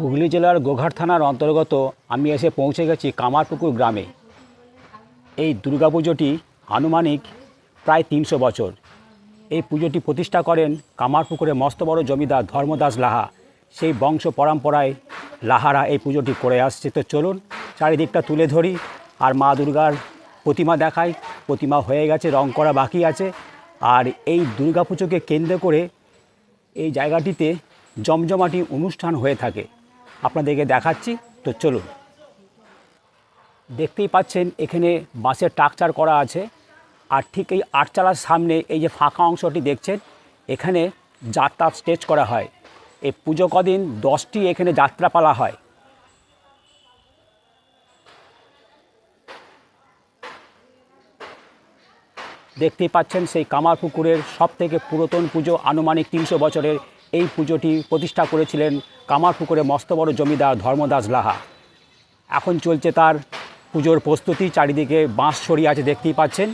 হুগলি জেলার গোঘাট থানার অন্তর্গত আমি এসে পৌঁছে গেছি কামারপুকুর গ্রামে। এই দুর্গাপুজোটি আনুমানিক প্রায় তিনশো বছর। এই পুজোটি প্রতিষ্ঠা করেন কামারপুকুরে মস্ত বড় জমিদার ধর্মদাস লাহা। সেই বংশ পরম্পরায় লাহারা এই পুজোটি করে আসছে। তো চলুন চারিদিকটা তুলে ধরি আর মা দুর্গার প্রতিমা দেখাই। প্রতিমা হয়ে গেছে, রং করা বাকি আছে। আর এই দুর্গাপুজোকে কেন্দ্র করে এই জায়গাটিতে জমজমাটি অনুষ্ঠান হয়ে থাকে। আপনাদেরকে দেখাচ্ছি। তো চলুন। দেখতেই পাচ্ছেন, এখানে বাঁশের টাকচার করা আছে। আর ঠিক এই আটচালার সামনে এই যে ফাঁকা অংশটি দেখছেন, এখানে যাত্রা স্টেজ করা হয়। এই পুজো কদিন দশটি এখানে যাত্রাপালা হয়। দেখতেই পাচ্ছেন সেই কামারপুকুরের সব থেকে পুরাতন পুজো আনুমানিক তিনশো বছরের এই পুজোটি প্রতিষ্ঠা করেছিলেন কামারপুকুরে মস্ত বড় জমিদার ধর্মদাস লাহা। এখন চলছে তার পুজোর প্রস্তুতি, চারিদিকে বাঁশ ছড়িয়ে আছে দেখতেই পাচ্ছেন।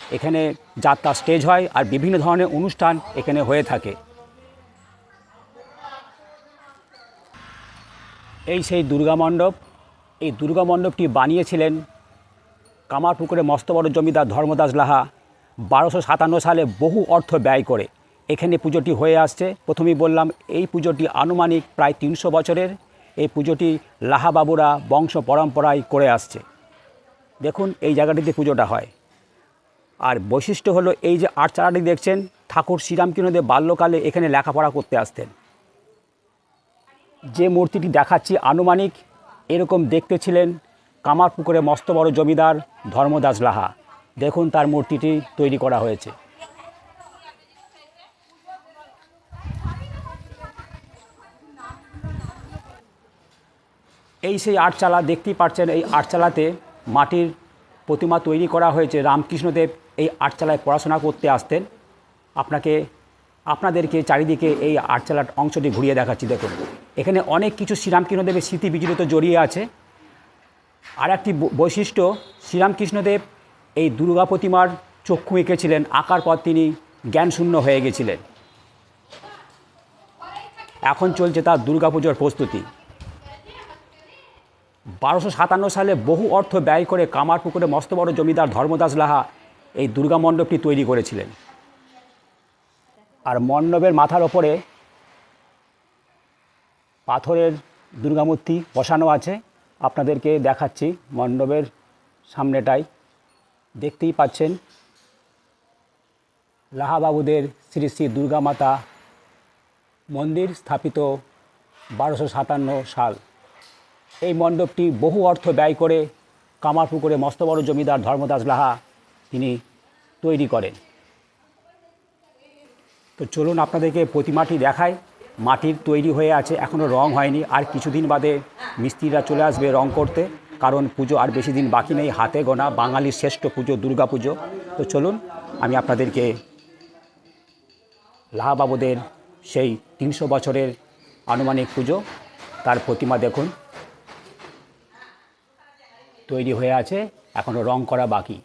এখানে যাত্রা স্টেজ হয় আর বিভিন্ন ধরনের অনুষ্ঠান এখানে হয়ে থাকে। এই সেই দুর্গা মণ্ডপ, এই দুর্গা মণ্ডপটি বানিয়েছিলেন কামারপুকুরে মস্ত বড় জমিদার ধর্মদাস লাহা। বারোশো সাতান্ন সালে বহু অর্থ ব্যয় করে। এখানে পুজোটি হয়ে আসছে। প্রথমেই বললাম, এই পুজোটি আনুমানিক প্রায় তিনশো বছরের। এই পুজোটি লাহাবাবুরা বংশ পরম্পরায় করে আসছে। দেখুন, এই জায়গাটিতে পুজোটা হয়। আর বৈশিষ্ট্য হলো, এই যে আটচালাটি দেখছেন, ঠাকুর শ্রীরামকৃষ্ণদেব বাল্যকালে এখানে লেখাপড়া করতে আসতেন। যে মূর্তিটি দেখাচ্ছি আনুমানিক, এরকম দেখতে ছিলেন কামারপুকুরে মস্ত বড় জমিদার ধর্মদাস লাহা। দেখুন, তার মূর্তিটি তৈরি করা হয়েছে। এই সেই আটচালা, দেখতেই পাচ্ছেন এই আটচালাতে মাটির প্রতিমা তৈরি করা হয়েছে। রামকৃষ্ণদেব এই আটচালায় পড়াশোনা করতে আসতেন। আপনাকে, আপনাদেরকে চারিদিকে এই আটচালার অংশটি ঘুরিয়ে দেখাচ্ছি, দেখুন। এখানে অনেক কিছু শ্রীরামকৃষ্ণদেবের স্মৃতি বিজড়িত জড়িয়ে আছে। আর একটি বৈশিষ্ট্য, শ্রীরামকৃষ্ণদেব এই দুর্গা প্রতিমার চক্ষু এঁকেছিলেন। আঁকার পর তিনি জ্ঞানশূন্য হয়ে গেছিলেন। এখন চলছে তার দুর্গাপুজোর প্রস্তুতি। বারোশো সাতান্ন সালে বহু অর্থ ব্যয় করে কামারপুকুরে মস্ত বড় জমিদার ধর্মদাস লাহা এই দুর্গা মণ্ডপটি তৈরি করেছিলেন। আর মণ্ডপের মাথার ওপরে পাথরের দুর্গামূর্তি বসানো আছে। আপনাদেরকে দেখাচ্ছি মণ্ডপের সামনেটাই। দেখতেই পাচ্ছেন লাহাবাবুদের শ্রী শ্রী দুর্গা মাতা মন্দির স্থাপিত বারোশো সাতান্ন সাল। এই মণ্ডপটি বহু অর্থ ব্যয় করে কামারপুকুরে মস্ত বড় জমিদার ধর্মদাস লাহা তিনি তৈরি করেন। তো চলুন আপনাদেরকে প্রতিমাটি দেখায় মাটির তৈরি হয়ে আছে এখনও রং হয়নি। আর কিছুদিন বাদে মিস্ত্রিরা চলে আসবে রং করতে, কারণ পুজো আর বেশি দিন বাকি নেই, হাতে গোনা, বাঙালির শ্রেষ্ঠ পুজো, দুর্গা পুজো। তো চলুন, আমি আপনাদেরকে লাহাবাবুদের সেই তিনশো বছরের আনুমানিক পুজো, তার প্রতিমা দেখুন। তৈরি হয়ে আছে এখনও রং করা বাকি।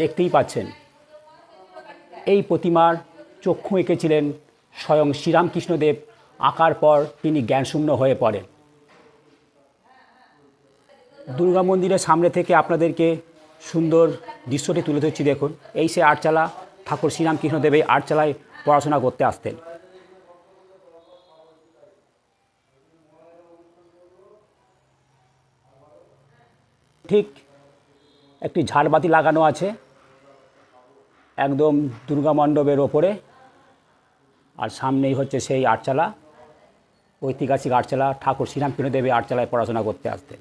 দেখতেই পাচ্ছেন, এই প্রতিমার চক্ষু এঁকেছিলেন স্বয়ং শ্রীরামকৃষ্ণদেব, আঁকার পর তিনি জ্ঞানশূন্য হয়ে পড়েন। দুর্গা মন্দিরের সামনে থেকে আপনাদেরকে সুন্দর দৃশ্যটি তুলে ধরছি, দেখুন। এই সে আটচালা, ঠাকুর শ্রীরামকৃষ্ণদেব এই আটচালায় পড়াশোনা করতে আসতেন। ঠিক একটি ঝাড়বাতি লাগানো আছে একদম দুর্গা মণ্ডপের ওপরে। আর সামনেই হচ্ছে সেই আটচালা, ঐতিহাসিক আটচালা, ঠাকুর শ্রীরামকৃষ্ণদেব এই আটচালায় পড়াশোনা করতে আসতেন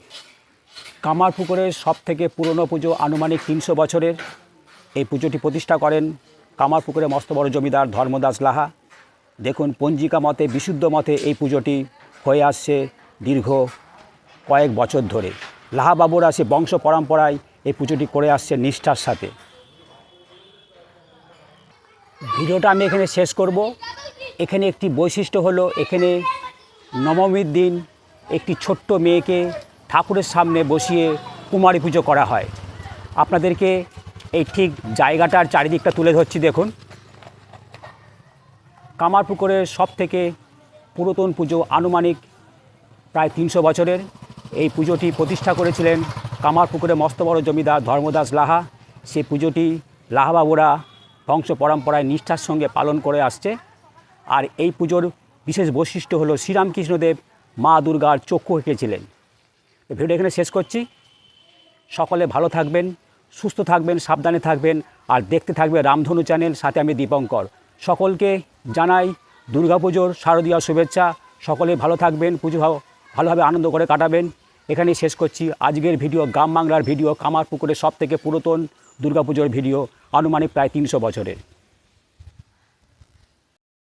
কামারপুকুরের সব থেকে পুরনো পুজো আনুমানিক তিনশো বছরের। এই পুজোটি প্রতিষ্ঠা করেন কামারপুকুরে মস্ত বড় জমিদার ধর্মদাস লাহা। দেখুন, পঞ্জিকা মতে, বিশুদ্ধ মতে এই পুজোটি হয়ে আসছে দীর্ঘ কয়েক বছর ধরে। লাহাবাবুরা সে বংশ পরম্পরায় এই পুজোটি করে আসছে নিষ্ঠার সাথে। ভিডিওটা আমি এখানে শেষ করব। এখানে একটি বৈশিষ্ট্য হলো, এখানে নবমীর দিন একটি ছোট্ট মেয়েকে ঠাকুরের সামনে বসিয়ে কুমারী পুজো করা হয়। আপনাদেরকে এই ঠিক জায়গাটার চারিদিকটা তুলে ধরছি, দেখুন। কামারপুকুরের সব থেকে পুরাতন পুজো আনুমানিক প্রায় তিনশো বছরের। এই পুজোটি প্রতিষ্ঠা করেছিলেন কামারপুকুরে মস্ত বড় জমিদার ধর্মদাস লাহা। সেই পুজোটি লাহাবাবুরা বংশ পরম্পরায় নিষ্ঠার সঙ্গে পালন করে আসছে। আর এই পুজোর বিশেষ বৈশিষ্ট্য হলো শ্রীরামকৃষ্ণদেব মা দুর্গার চক্ষু এঁকেছিলেন। ভিডিও এখানে শেষ করছি। সকলে ভালো থাকবেন, সুস্থ থাকবেন, সাবধানে থাকবেন, আর দেখতে থাকবে রামধনু চ্যানেল, সাথে আমি দীপঙ্কর। সকলকে জানাই দুর্গাপুজোর শারদীয় শুভেচ্ছা। সকলে ভালো থাকবেন, পুজো ভালোভাবে আনন্দ করে কাটাবেন। এখানেই শেষ করছি। আজকের ভিডিও, গ্রাম বাংলার ভিডিও, কামারপুকুরের সব থেকে পুরাতন দুর্গাপুজোর ভিডিও, আনুমানিক প্রায় তিনশো বছরের।